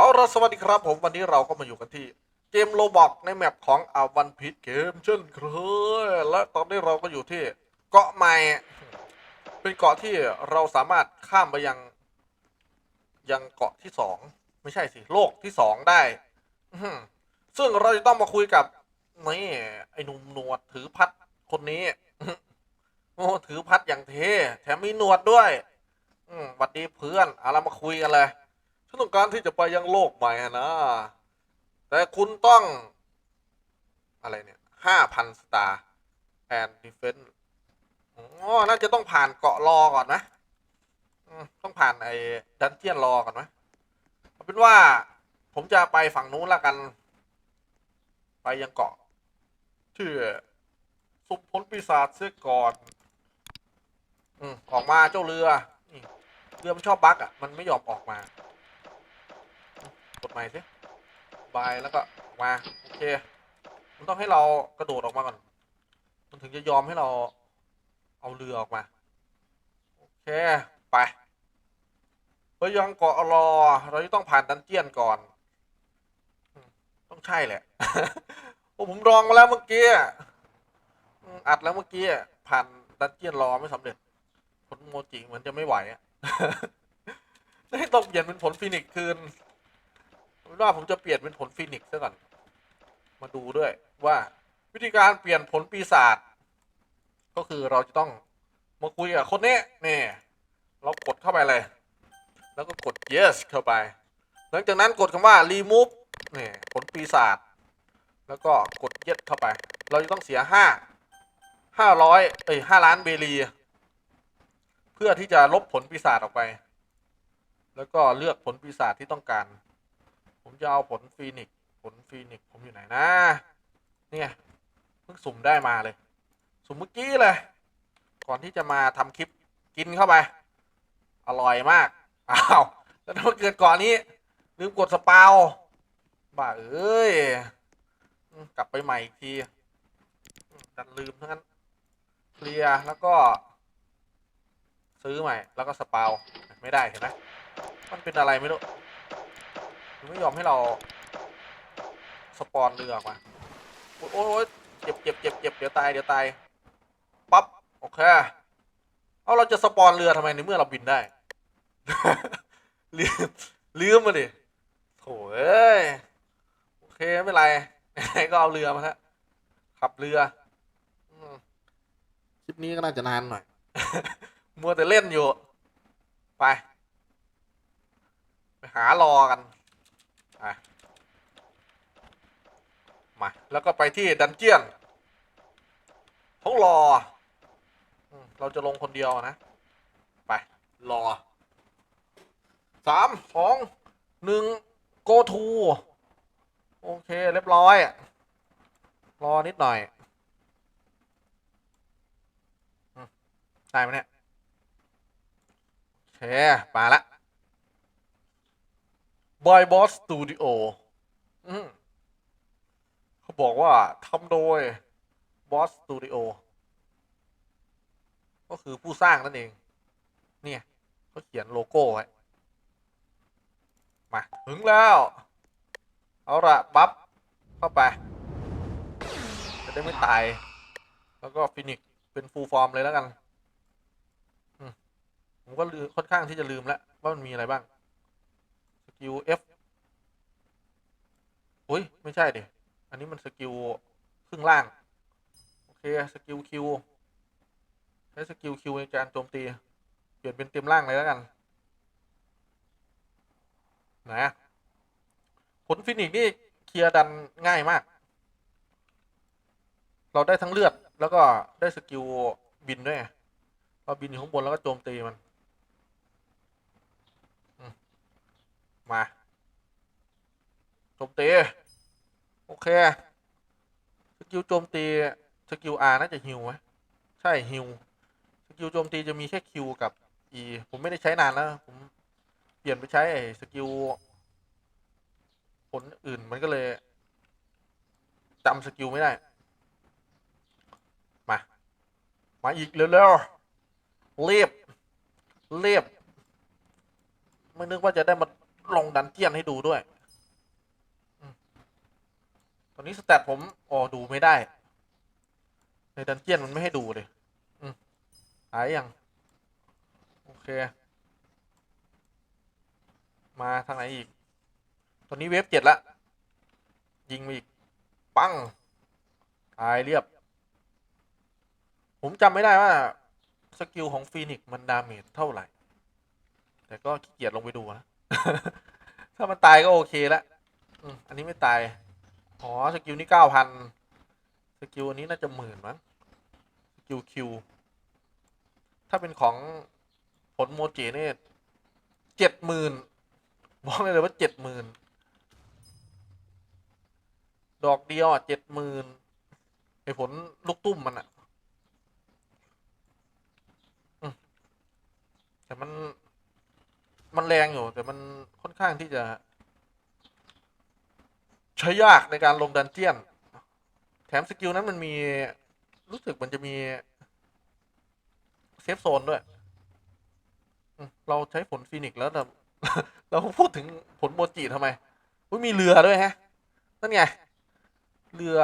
เอาละสวัสดีครับผมวันนี้เราก็มาอยู่กันที่เกมโลบอกในแมปของอาวันพิทเกมเช่นเคยและตอนนี้เราก็อยู่ที่เกาะใหม่ เป็นเกาะที่เราสามารถข้ามไปยัง ยังเกาะที่สองไม่ใช่สิโลกที่สองได้ซึ่งเราจะต้องมาคุยกับนี่ไอ้หนุ่มหนวดถือพัดคนนี้โอ้ถือพัดอย่างเท่แถมมีหนวดด้วย อืมวัดดีเพื่อนเอาเรามาคุยกันเลย ฉันต้องการที่จะไปยังโลกใหม่อะนะ แต่คุณต้อง อะไรเนี่ยห้าพันสตาร์แอนดิเฟนอ๋อน่าจะต้องผ่านเกาะรอก่อนนะต้องผ่านไอ้ดันเจียนรอก่อนไหมเอาเป็นว่าผมจะไปฝั่งนู้นละกัน ไปยังเกาะที่อสุมผลปีศาจเสียก่อนอืมออกมาเจ้าเรือเรือมันชอบบั๊กอะ มันไม่ยอมออกมา ดใหม่สิบายแล้วก็มาโอเค มันต้องให้เรากระโดดออกมาก่อน มันถึงจะยอมให้เราเอาเรือออกมา โอเค ไปไปยังเกาะรอ เราจะต้องผ่านดันเจียนก่อน ต้องใช่แหละ โอ้ผมลองมาแล้วเมื่อกี้ อัดแล้วเมื่อกี้ ผ่านดันเจียนรอไม่สำเร็จ ผลโมจิเหมือนจะไม่ไหวอะให้ต้องเปลี่ยนเป็นผลฟินิกคืน ว่าผมจะเปลี่ยนเป็นผลฟินิกซ์ซะก่อน มาดูด้วยว่าวิธีการเปลี่ยนผลปีศาจก็คือเราจะต้องมาคุยกับคนนี้นี่เรากดเข้าไปเลย แล้วก็กด yes เข้าไป หลังจากนั้นกดคำว่า remove นี่ผลปีศาจแล้วก็กด yes เข้าไป เราจะต้องเสียห้าห้าร้อยเอ้ยห้าล้านเบรีเพื่อที่จะลบผลปีศาจออกไป แล้วก็เลือกผลปีศาจที่ต้องการ ผมจะเอาผลฟีนิกซ์ผลฟีนิกซ์ผมอยู่ไหนนะ เนี่ยเพิ่งสุ่มได้มาเลย สุ่มเมื่อกี้เลย ก่อนที่จะมาทำคลิปกินเข้าไป อร่อยมาก อ้าว แล้วถ้ามันเกิดก่อนนี้ ลืมกดสปาวบ้าเอ้ย กลับไปใหม่อีกทีดันลืมทั้งนั้น เคลียร์แล้วก็ ซื้อใหม่ แล้วก็สปาวไม่ได้เห็นไหมมันเป็นอะไรไม่รู้ ไม่ยอมให้เรา สปอนเรือออกมาโอ้ยโอ้ยเจ็บเจ็บเจ็บเจ็บเดี๋ยวตายเดี๋ยวตายปั๊บโอเคเอาเราจะสปอนเรือทำไมในเมื่อเราบินได้ลืมลืมมาดิโถ่เอ้ยโอเคไม่เป็นไรไหนๆก็เอาเรือมาฮะขับเรืออืมคลิปนี้ก็น่าจะนานหน่อย มัวแต่เล่นอยู่ ไป ไปหารอกัน อะมา แล้วก็ไปที่ดันเจียนของรอเราจะลงคนเดียวนะ ไป รอสามสองหนึ่ง go to โอเค เรียบร้อย รอนิดหน่อยได้ไหมเนี่ยโอเคมาละ Boy Boss Studio อืมเขาบอกว่าทำโดย Boss Studio ก็คือผู้สร้างนั่นเอง เนี่ยเขาเขียนโลโก้ไว้ มา ถึงแล้ว เอาละบัฟเข้าไป จะได้ไม่ตาย แล้วก็ฟินิกเป็นฟูลฟอร์มเลยแล้วกัน ผมก็ค่อนข้างที่จะลืมแล้ว ว่ามันมีอะไรบ้าง กิล F อุ้ย ไม่ใช่ดิ อันนี้มันสกิลครึ่งล่าง โอเค สกิล Q ใช้สกิล Q ในการโจมตี เปลี่ยนเป็นเต็มล่างเลยแล้วกัน นะ ผลฟินิกนี่เคลียร์ดันง่ายมาก เราได้ทั้งเลือด แล้วก็ได้สกิลบินด้วยไงเราบินอยู่ข้างบนแล้วก็โจมตีมัน มาโจมตี โอเค สกิลโจมตี สกิล R น่าจะฮิวไหมใช่ฮิว สกิลโจมตีจะมีแค่ Q กับอ e. ผมไม่ได้ใช้นานแล้ว ผมเปลี่ยนไปใช้ไอ้สกิลผลอื่นมันก็เลยจำสกิลไม่ได้ มา มาอีกเร็วๆเรียบเรียบไม่นึกว่าจะได้มา ลงดันเจียนให้ดูด้วยตอนนี้สแตทผมอ๋อดูไม่ได้ ในดันเจียนมันไม่ให้ดูเลยหายยัง โอเค มาทางไหนอีก ตอนนี้เวฟเจ็ดละ ยิงมาอีก ปังตายเรียบ ผมจำไม่ได้ว่า สกิลของฟีนิกซ์มันดาเมจเท่าไหร่ แต่ก็ขี้เกียจลงไปดูนะ ถ้ามันตายก็โอเคละอืมอันนี้ไม่ตาย อ๋อ สกิลนี้เก้าพัน สกิลอันนี้น่าจะหมื่นมั้ง สกิลคิว ถ้าเป็นของผลโมจิเนี่ยเจ็ดหมื่นบอกเลยว่าเจ็ดหมื่น ดอกเดียวอะเจ็ดหมื่นไอผลลูกตุ้มมันอะแต่มัน มันแรงอยู่ แต่มันค่อนข้างที่จะ ใช้ยากในการลงดันเจียน แถมสกิลนั้นมันมีรู้สึกมันจะมี เซฟโซนด้วย เราใช้ผลฟีนิกซ์แล้วแต่เราพูดถึงผลโมจิทำไมอุ๊ยมีเรือด้วยฮะ นั่นไง เรือ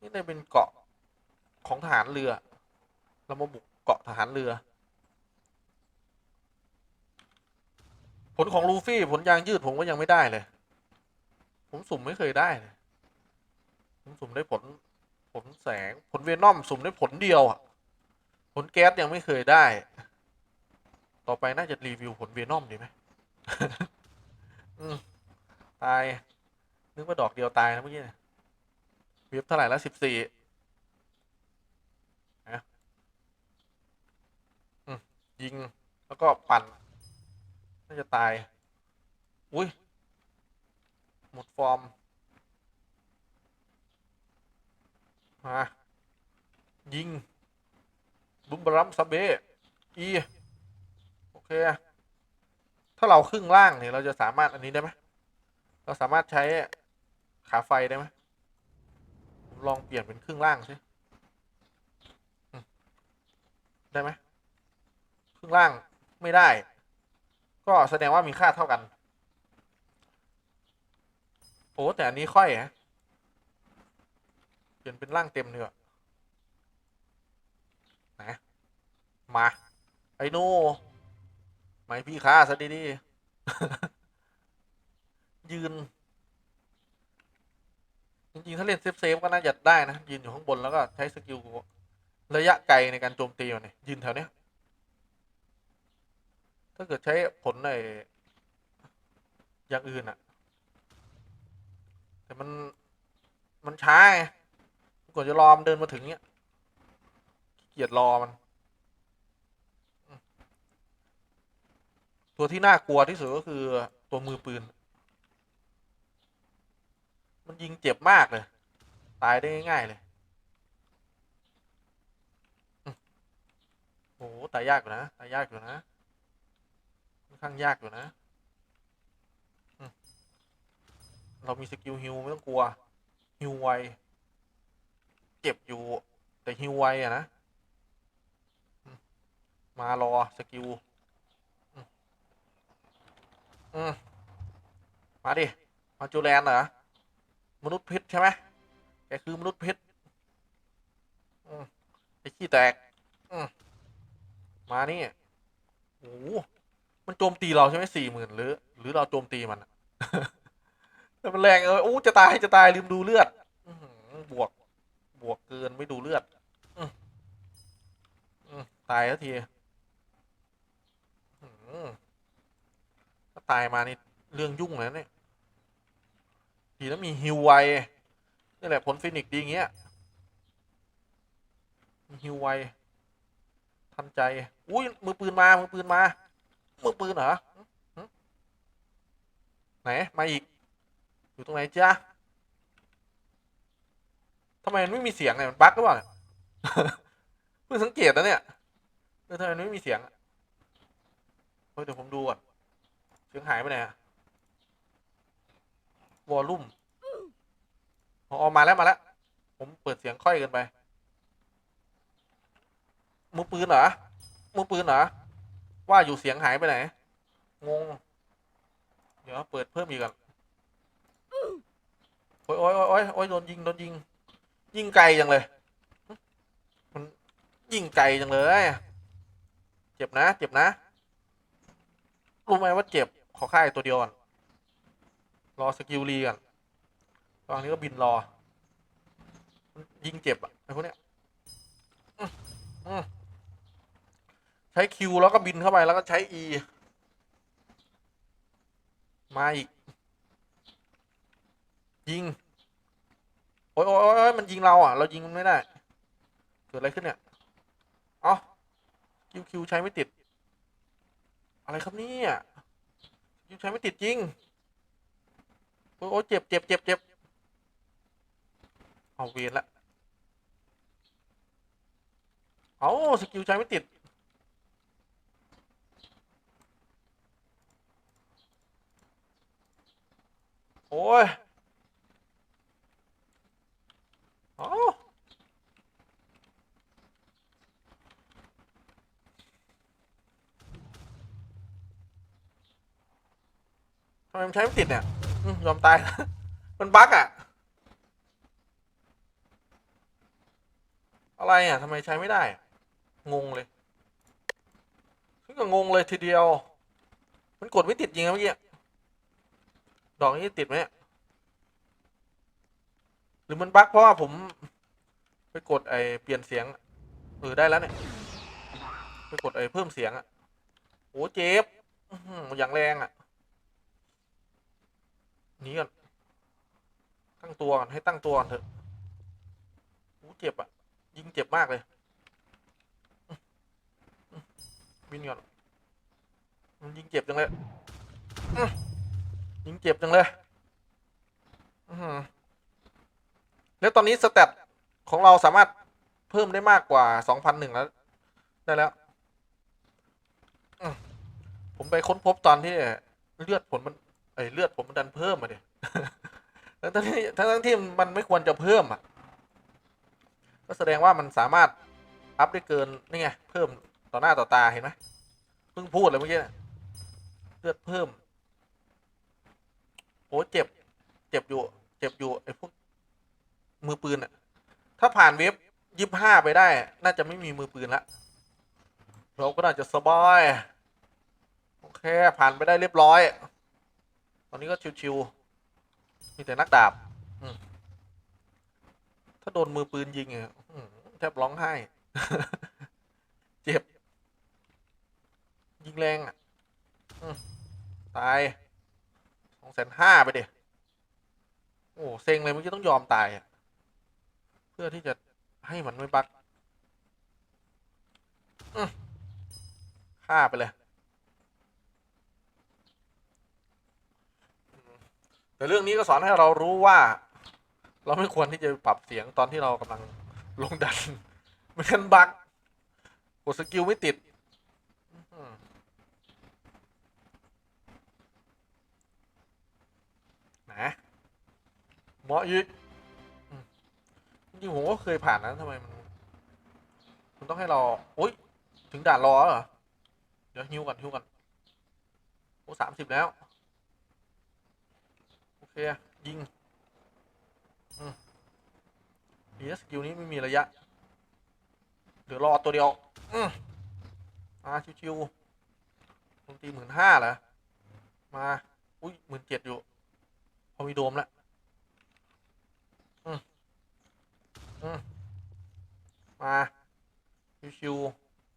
นี่ได้เป็นเกาะของทหารเรือ เรามาบุกเกาะทหารเรือ ผลของลูฟี่ผลยางยืดผมก็ยังไม่ได้เลย ผมสุ่มไม่เคยได้เลยผมสุ่มได้ผล ผลแสงผลเวนอมสุ่มได้ผลเดียวอะผลแก๊สยังไม่เคยได้ ต่อไปน่าจะรีวิวผลเวนอมดีไหมตาย นึกว่าดอกเดียวตายนะเมื่อกี้เนี่ยเว็บเท่าไหร่ล้วสิบสี่นะยิง แล้วก็ปั่น น่าจะตาย อุ้ย หมดฟอร์ม มา ยิง บุมบรัมซับเบอี โอเค ถ้าเราครึ่งล่างเนี่ยเราจะสามารถอันนี้ได้ไหม เราสามารถใช้ขาไฟได้ไหม ลองเปลี่ยนเป็นครึ่งล่างสิ ได้ไหมครึ่งล่างไม่ได้ ก็แสดงว่ามีค่าเท่ากัน โอ้แต่อันนี้ค่อยฮะเปลี่ยนเป็นร่างเต็มเนีกว่ยนะมา ไอ้โน่ไม่พี่ค่าซะดีๆยืน จริงๆ ถ้าเล่นเซฟเซฟก็น่าจะได้นะ ยืนอยู่ข้างบนแล้วก็ใช้สกิลระยะไกลในการโจมตีมันเนี่ยยืนแถวเนี้ย ถ้าเกิดใช้ผลในอย่างอื่นอะแต่มันมันช้าไงกว่าจะรอมันเดินมาถึงเนี้ยขี้เกียจรอมัน ตัวที่น่ากลัวที่สุดก็คือตัวมือปืน มันยิงเจ็บมากเลย ตายได้ง่ายเลยโอ้โหตายยากอยู่นะ ตายยากอยู่นะ อนข้างยากอยู่นะ เรามีสกิลฮิวไม่ต้องกลัวฮิวไวเจ็บอยู่ แต่ฮิวไวอะนะ มารอสกิลมาดิ มาจูแลนเหรอ มนุษย์เพชรใช่ไหมแกคือมนุษย์เพชรไอ้ขี้แตกมมานี่โอ้ มันโจมตีเราใช่ไหมสี่หมื่นหรือ หรือเราโจมตีมันแต่มันแรงเออโอ้จะตายจะตายลืมดูเลือดบวก บวกเกินไม่ดูเลือดตายแล้วทีอื้อหือถ้าตายมานี่เรื่องยุ่งเลยนะเนี่ยทีนั้นมีฮิวไวนี่แหละผลฟินิกดีเงี้ยมีฮิวไวทันใจ อุ้ยมือปืนมา มือปืนมา มือปืนเหรอไหน มาอีก อยู่ตรงไหนจ๊ะทำไมมันไม่มีเสียงเนี่ยมันบั๊กหรือเปล่าเนี่ยเพิ่งสังเกตนะเนี่ยเออทำไมมันไม่มีเสียงเฮ้ยเดี๋ยวผมดูก่อนเสียงหายไปไหนอะวอลลุ่มอ๋อมาแล้วมาแล้วผมเปิดเสียงค่อยเกินไป มือปืนเหรอ มือปืนเหรอ ว่าอยู่เสียงหายไปไหน งง เดี๋ยวเปิดเพิ่มอีกก่อนโอ้ยโอ้ยโอ้ยโอ้ยโอ้ยโดนยิงโดนยิง ยิงไกลจังเลย มันยิงไกลจังเลย เจ็บนะ เจ็บนะรู้ไหมว่าเจ็บ ขอค่ายตัวเดียวก่อน รอสกิลรีก่อนตอนนี้ก็บินรอ ยิงเจ็บอะไอ้พวกเนี้ย อื้ออื้อใช้คิวแล้วก็บินเข้าไปแล้วก็ใช้ E มาอีก ยิง โอ้ยโอ้ยอยมันยิงเราอะ เรายิงมันไม่ได้ เกิดอะไรขึ้นเนี่ยเอ้าคิวคิวใช้ไม่ติด อะไรครับเนี่ยคิวใช้ไม่ติดจริง โอ้ยโอ้ยเจ็บเจ็บเจ็บเจ็บเอาเวียนละ เอาสกิลใช้ไม่ติด โอ้ยอาทำไมมันใช้ไม่ติดเนี่ยอยอมตาย มันบั๊กอะอะไรอะทำไมใช้ไม่ได้ งงเลยซึ่งก็งงเลยทีเดียว มันกดไม่ติดจริงนะเมื่อกี้ ดอกนี้ติดไหมหรือมันบั๊กเพราะว่าผม ไปกดไอเปลี่ยนเสียงเออได้แล้วเนี่ย ไปกดไอเพิ่มเสียงอะโอ้เจ็บอย่างแรงอะนีก่อนตั้งตัวก่อนให้ตั้งตัวก่อนเถอะโอ้เจ็บอะยิงเจ็บมากเลยบินก่อนมันยิงเจ็บจังเลยอื ยิงเจ็บจังเลยแล้วตอนนี้สเตตของเราสามารถเพิ่มได้มากกว่าสองพันหนึ่งแล้ว ได้แล้ว ผมไปค้นพบตอนที่เลือดผมมันเอ้ยเลือดผมมันดันเพิ่มมาดิทั้งที่ทั้งทั้งที่มันไม่ควรจะเพิ่มอะ ก็แสดงว่ามันสามารถอัพได้เกินนี่ไงเพิ่มต่อหน้าต่อตาเห็นไหมเพิ่งพูดเลยเมื่อกี้น่ะเลือดเพิ่ม โอ้เจ็บ เจ็บอยู่ เจ็บอยู่ไอ้พวกมือปืนอะถ้าผ่านเว็บยี่ห้าไปได้ น่าจะไม่มีมือปืนละเราก็น่าจะสบายโอเคผ่านไปได้เรียบร้อย ตอนนี้ก็ชิวๆมีแต่นักดาบถ้าโดนมือปืนยิงอะแทบร้องไห้ เจ็บ ยิงแรงอะอตาย องแสนห้าไปเดียโอ้เซ็งเลยเมื่อกี้ต้องยอมตายอะเพื่อที่จะให้มันไม่บักฆ่าไปเลยแต่เรื่องนี้ก็สอนให้เรารู้ว่า เราไม่ควรที่จะปรับเสียงตอนที่เรากำลังลงดันไม่งั้นบักกดสกิลไม่ติดอื้อหือ นะเหมาะอีกอืมจริงผมก็เคยผ่านนะทำไมมันมันต้องให้เราโอ๊ยถึงด่านรอเหรอ เดี๋ยวฮิวกันฮิวกันโอ้สามสิบแล้ว โอเค ยิงอืมดีนะสกิลนี้ไม่มีระยะ เดี๋ยวรอตัวเดียว อืมมาชิวๆลงตีหมื่นห้าเหรอ มา อุ้ยหมื่นเจ็ดอยู่ พอมีโดมแล้วอืมอืมมาชิว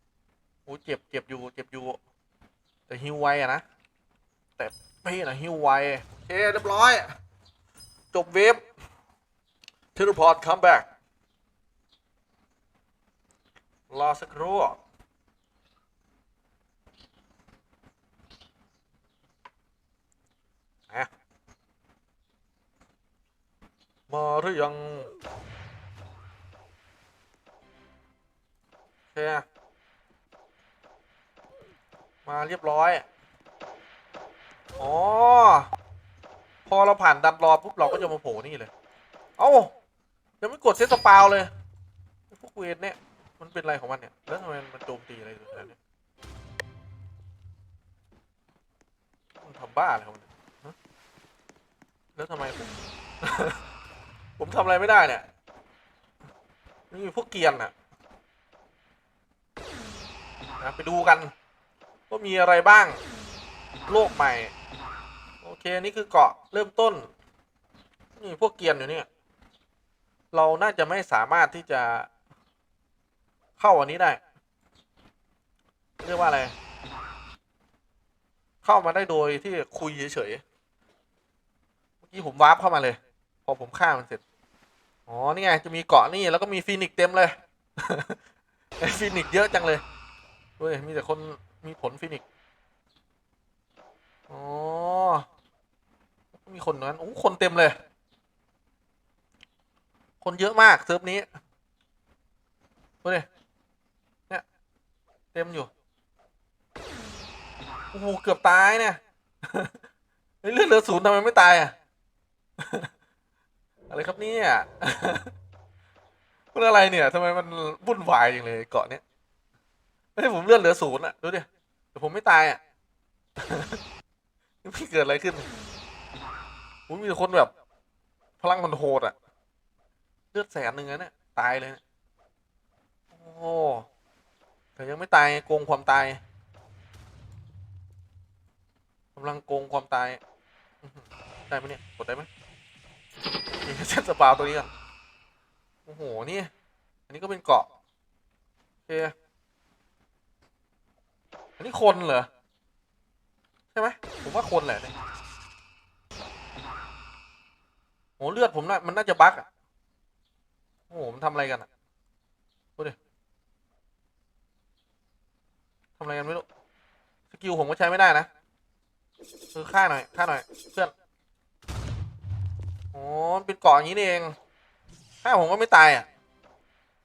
ๆโอ้เจ็บเจ็บอยู่ เจ็บอยู่ แต่ฮิวไวอะนะ แต่ไม่นะฮิวไวโอเคเรียบร้อย จบเว็บเทเลพอร์ตคัมแบ็กรอสักครู่นะ มาหรือยังโอเคมาเรียบร้อย อ๋อ พอเราผ่านดันรอปุ๊บเราก็จะมาโผล่นี่เลย เอ้ายังไม่กดเซตสปาวเลยพวกเวนเนี่ย มันเป็นอะไรของมันเนี่ย แล้วทำไมมันโจมตีอะไรอยู่แบบนี้มันทำบ้าอะไรของมันแล้วทำไมผม ผมทำอะไรไม่ได้เนี่ยนี่มีพวกเกียนน่ะนะไปดูกันว่ามีอะไรบ้าง โลกใหม่ โอเค นี่คือเกาะเริ่มต้น นี่พวกเกียนอยู่เนี่ย เราน่าจะไม่สามารถที่จะเข้าอันนี้ได้ เรียกว่าอะไร เข้ามาได้โดยที่คุยเฉยๆเมื่อกี้ผมวาร์ปเข้ามาเลย พอผมฆ่ามันเสร็จ อ๋อ นี่ไง จะมีเกาะนี่แล้วก็มีฟีนิกซ์เต็มเลยฟีนิกซ์เยอะจังเลยเว้ยมีแต่คนมีผลฟีนิกซ์อ๋อ มีคนนั้นโอ้คนเต็มเลย คนเยอะมากเซิร์ฟนี้ดูดิเนี่ย เต็มอยู่โอ้โหเกือบตายเนี่ยเฮ้ยเลือดเหลือศูนย์ทำไมไม่ตายอะ อะไรครับเนี่ย มันอะไรเนี่ยทำไมมันวุ่นวายอย่างเลยเกาะเนี้ยเฮ้ยผมเลือดเหลือศูนย์อะ ดูดิแต่ผมไม่ตายอะไม่เกิดอะไรขึ้นผมมีคนแบบ พลังมันโหดอะ เลือดแสนหนึ่งนะเนี่ยตายเลยนี่ยโอ้แต่ยังไม่ตายโกงความตายกำลังโกงความตาย ได้ไหมเนี่ย กดได้ไหม เส้นสปาวตัวนี้ก่อนโอ้โห นี่ อันนี้ก็เป็นเกาะโอเคอันนี้คนเหรอ ใช่ไหมผมว่าคนแหละเนี่ยโหเลือดผมน่ะมันน่าจะบั๊กอะโอ้โหมันทำอะไรกันอะดูดิทำอะไรกันไม่รู้ สกิลผมก็ใช้ไม่ได้นะเออฆ่าหน่อยฆ่าหน่อยเพื่อน อ๋อเป็นเกาะอย่างนี้เองฆ่าผมก็ไม่ตายอะ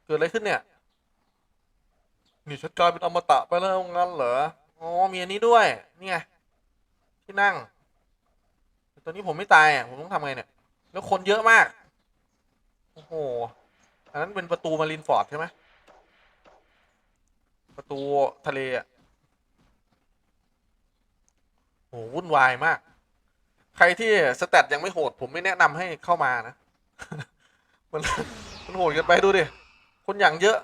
เกิดอะไรขึ้นเนี่ยนี่ฉันกลายเป็นอมตะไปแล้วงั้นเหรอ อ๋อมีอันนี้ด้วย นี่ไงที่นั่งแต่ตอนนี้ผมไม่ตายอะ ผมต้องทำไงเนี่ย แล้วคนเยอะมาก โอ้โห อันนั้นเป็นประตูมารินฟอร์ดใช่ไหมประตูทะเลอะโหวุ่นวายมาก ใครที่สแตทยังไม่โหด ผมไม่แนะนำให้เข้ามานะ มันมันโหดกันไปดูดิ คนอย่างเยอะ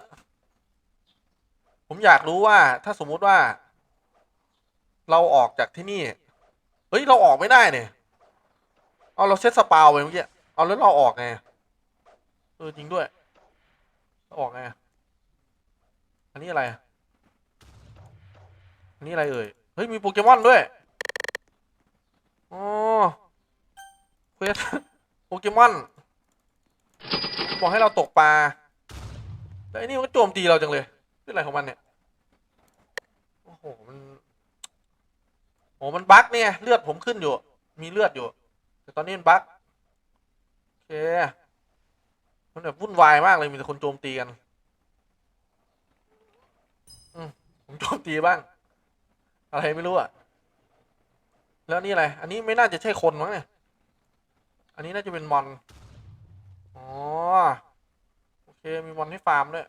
ผมอยากรู้ว่าถ้าสมมุติว่า เราออกจากที่นี่ เฮ้ย เราออกไม่ได้เนี่ย เอาเราเซตสปาวไปเมื่อกี้ เอาแล้วเราออกไง เออจริงด้วยเราออกไง อันนี้อะไร อันนี้อะไรเอ่ย เฮ้ยมีโปเกมอนด้วย อ๋อเควสโปเกมอน บอกให้เราตกปลาแต่อันนี้มันก็โจมตีเราจังเลยเป็นอะไรของมันเนี่ย โอ้โห มันโอ้มันบั๊กเนี่ย เลือดผมขึ้นอยู่ มีเลือดอยู่ แต่ตอนนี้มันบั๊กโอเค มันแบบวุ่นวายมากเลย มีแต่คนโจมตีกัน อืมผมโจมตีบ้าง อะไรไม่รู้อะ แล้วนี่อะไร อันนี้ไม่น่าจะใช่คนมั้งเนี่ย อันนี้น่าจะเป็นมอน อ๋อ โอเค มีมอนให้ฟาร์มด้วย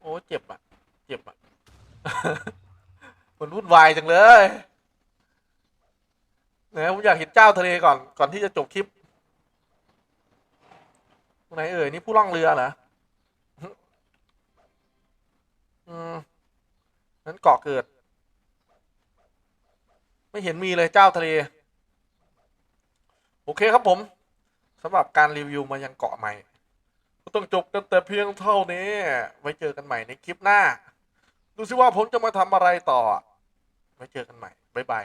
โอ้เจ็บอะ เจ็บอะ มันวุ่นวายจังเลยนี่ยผมอยากเห็นเจ้าทะเลก่อน ก่อนที่จะจบคลิปไหนเอ่ย นี่ผู้ล่องเรือเหรอ อืม นั้นเกาะเกิด ไม่เห็นมีเลยเจ้าทะเล โอเคครับผมสำหรับการรีวิวมายังเกาะใหม่ ก็ต้องจบกันแต่เพียงเท่านี้ ไว้เจอกันใหม่ในคลิปหน้า ดูสิว่าผมจะมาทำอะไรต่อ ไว้เจอกันใหม่ บ๊ายบาย